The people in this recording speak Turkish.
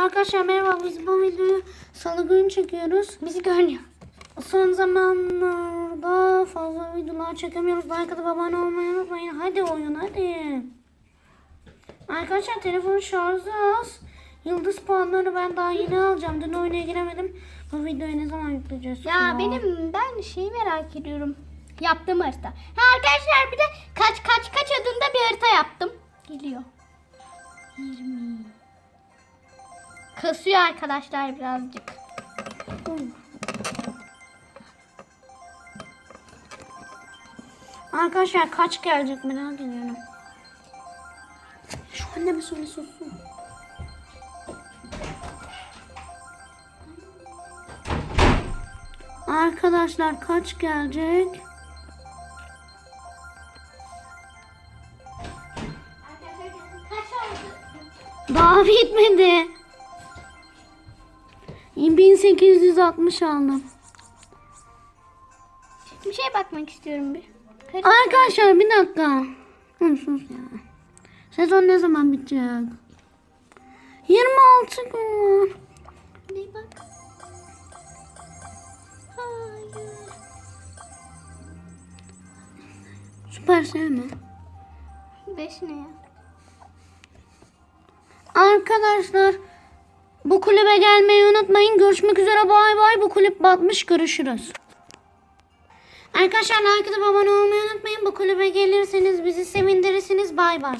Arkadaşlar merhaba biz bu videoyu salı günü çekiyoruz. Bizi görmüyor. Son zamanlarda fazla videolar çekemiyoruz. Like atıp abone olmayı unutmayın. Hadi oyun hadi. Arkadaşlar telefonun şarjı az. Yıldız puanları ben daha yeni alacağım. Dün oyuna giremedim. Bu videoyu ne zaman yükleyeceğiz? Ya benim ben şeyi merak ediyorum. Yaptığım harita. Ha arkadaşlar bir de kaç kaç kaç adında bir harita Kasıyor arkadaşlar birazcık. Arkadaşlar kaç gelecek merak ediyorum. Şu anneme söyle sussun. Arkadaşlar kaç gelecek? Daha bitmedi. 1860 aldım. Bir şeye bakmak istiyorum bir. Kaç- Arkadaşlar bir dakika. Sus ya. Sezon ne zaman bitecek? 26 gün var. Bir bak. Hayır. Süper sevme. 5 ne ya? Arkadaşlar bu kulübe gelmeyi unutmayın. Görüşmek üzere bay bay. Bu kulüp batmış. Görüşürüz. Arkadaşlar like atıp abone olmayı unutmayın. Bu kulübe gelirseniz bizi sevindirirsiniz. Bay bay.